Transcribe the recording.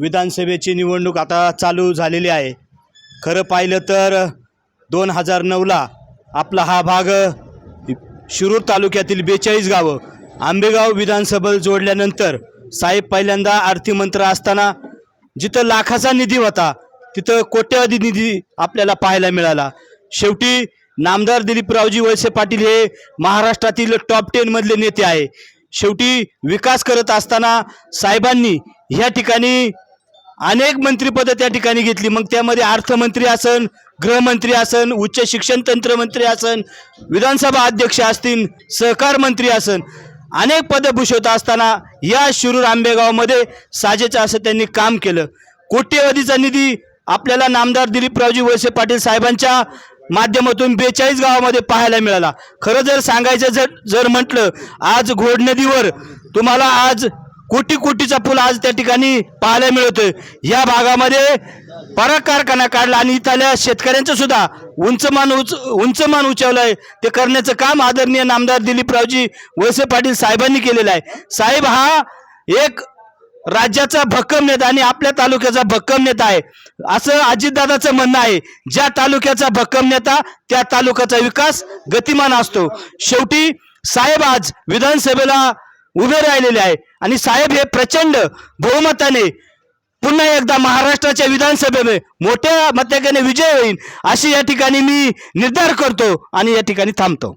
विधानसभेची निवडणूक आता चालू झालेली आहे. खरं पाहिलं तर दोन हजार नऊला आपला हा भाग शिरूर तालुक्यातील बेचाळीस गावं आंबेगाव विधानसभा जोडल्यानंतर साहेब पहिल्यांदा अर्थमंत्र असताना जिथं लाखाचा निधी होता तिथं कोट्यवधी निधी आपल्याला पाहायला मिळाला. शेवटी नामदार दिलीपरावजी वळसे पाटील हे महाराष्ट्रातील टॉप टेनमधले नेते आहे. शेवटी विकास करत असताना साहेबांनी ह्या ठिकाणी अनेक मंत्रिपदं त्या ठिकाणी घेतली. मग त्यामध्ये अर्थमंत्री असन गृहमंत्री असन उच्च शिक्षण तंत्रमंत्री असन विधानसभा अध्यक्ष असतील सहकार मंत्री असन अनेक पदं भूषवत असताना या शिरूर आंबेगावमध्ये साजेचं असं त्यांनी काम केलं. कोट्यवधीचा निधी आपल्याला नामदार दिलीपरावजी वळसे पाटील साहेबांच्या माध्यमातून बेचाळीस गावामध्ये पाहायला मिळाला. खरं जर सांगायचं जर जर म्हटलं आज घोड नदीवर तुम्हाला आज कोटी कोटीचा पूल आज त्या ठिकाणी पाहायला मिळतोय. या भागामध्ये पराग कारखाना काढला आणि इथल्या शेतकऱ्यांचं सुद्धा उंच मान उच उंच मान उंचावलंय. ते करण्याचं काम आदरणीय नामदार दिलीपरावजी वळसे पाटील साहेबांनी केलेलं आहे. साहेब हा एक राज्याचा भक्कम नेता आणि आपल्या तालुक्याचा भक्कम नेता आहे. असं अजितदादाचं म्हणणं आहे ज्या तालुक्याचा भक्कम नेता त्या तालुक्याचा विकास गतिमान असतो. शेवटी साहेब आज विधानसभेला उभे राहिलेले आहे. आणि साहेब हे प्रचंड बहुमताने पुन्हा एकदा महाराष्ट्राच्या विधानसभेमध्ये मोठ्या मताने विजय होईल अशी या ठिकाणी मी निर्धार करतो आणि या ठिकाणी थांबतो.